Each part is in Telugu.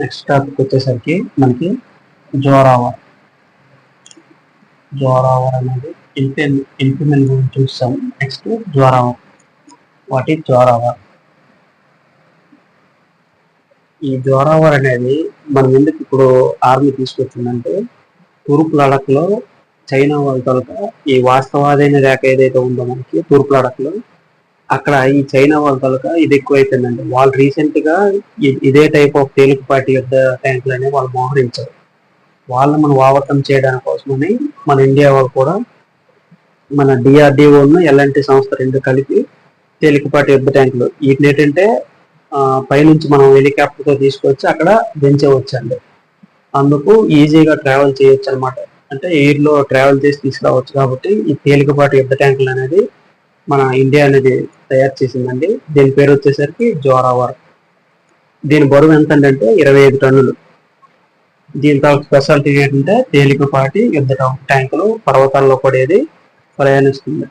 నెక్స్ట్ టాపిక్ వచ్చేసరికి మనకి జోరావర్. జోరావర్ అనేది ఇంపెన్ ఇంప్లిమెంట్ గురించి చూస్తాం. Next Zorawar. What is Zorawar? ఈ జోరావర్ అనేది మనం ఎందుకు ఇప్పుడు ఆర్మీ తీసుకొచ్చిందంటే తూర్పు లడఖ్లో చైనా వాళ్ళతో ఈ వాస్తవాదైన రేఖ ఏదైతే ఉందో మనకి తూర్పు లడఖ్లో అక్కడ ఈ చైనా వాళ్ళ తొలక ఇది ఎక్కువైపోయిందండి. వాళ్ళు రీసెంట్గా ఇదే టైప్ ఆఫ్ తేలికపాటి యుద్ధ ట్యాంకులు అనేవి వాళ్ళు మోహరించారు. వాళ్ళని మనం వావకం చేయడానికి కోసమని మన ఇండియా వాళ్ళు కూడా మన డిఆర్డిఓను ఎల్ఎన్టీ సంస్థ రెండు కలిపి తేలికపాటి యుద్ధ ట్యాంకులు వీటిని ఏంటంటే పైనుంచి మనం హెలికాప్టర్తో తీసుకొచ్చి అక్కడ దించవచ్చండి. అందుకు ఈజీగా ట్రావెల్ చేయొచ్చు అనమాట అంటే ఎయిర్లో ట్రావెల్ చేసి తీసుకురావచ్చు కాబట్టి ఈ తేలికపాటి యుద్ధ ట్యాంకులు అనేది మన ఇండియా అనేది తయారు చేసిందండి. దీని పేరు వచ్చేసరికి జోరావర్. దీని బరువు ఎంత అంటే ఇరవై ఐదు టన్నులు. దీని తర్వాత స్పెషాలిటీ ఏంటంటే తేలికపాటి యుద్ధ ట్యాంకులు పర్వతాల్లో పడేది ప్రయాణిస్తుంది.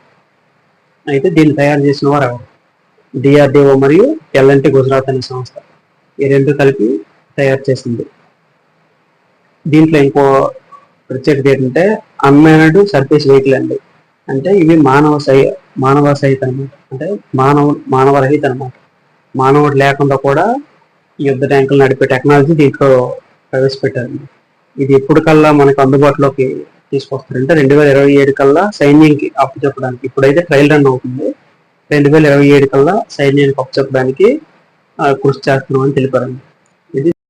అయితే దీన్ని తయారు చేసిన వారు ఎవరు? డిఆర్డిఓ మరియు ఎల్ఎన్టీ గుజరాత్ అనే సంస్థ. ఈ రెండు కలిపి తయారు చేసింది. దీంట్లో ఇంకో ప్రత్యేకత ఏంటంటే అన్మానడ్ సర్ఫేస్ వెహికల్ అండి. అంటే ఇవి మానవ సహి మానవ సహిత అనమాట అంటే మానవ మానవరహిత అనమాట మానవుడు లేకుండా కూడా యుద్ధ ట్యాంకులు నడిపే టెక్నాలజీ దీంట్లో ప్రవేశపెట్టారు. ఇది ఎప్పుడు కల్లా మనకు అందుబాటులోకి తీసుకొస్తారంటే రెండు వేల ఇరవై ఏడు కల్లా సైన్యంకి అప్పచెప్పడానికి ఇప్పుడైతే ట్రయల్ రన్ అవుతుంది. రెండు వేల ఇరవై ఏడు కల్లా సైన్యానికి అప్పచెప్పడానికి కృషి చేస్తున్నామని తెలిపారండి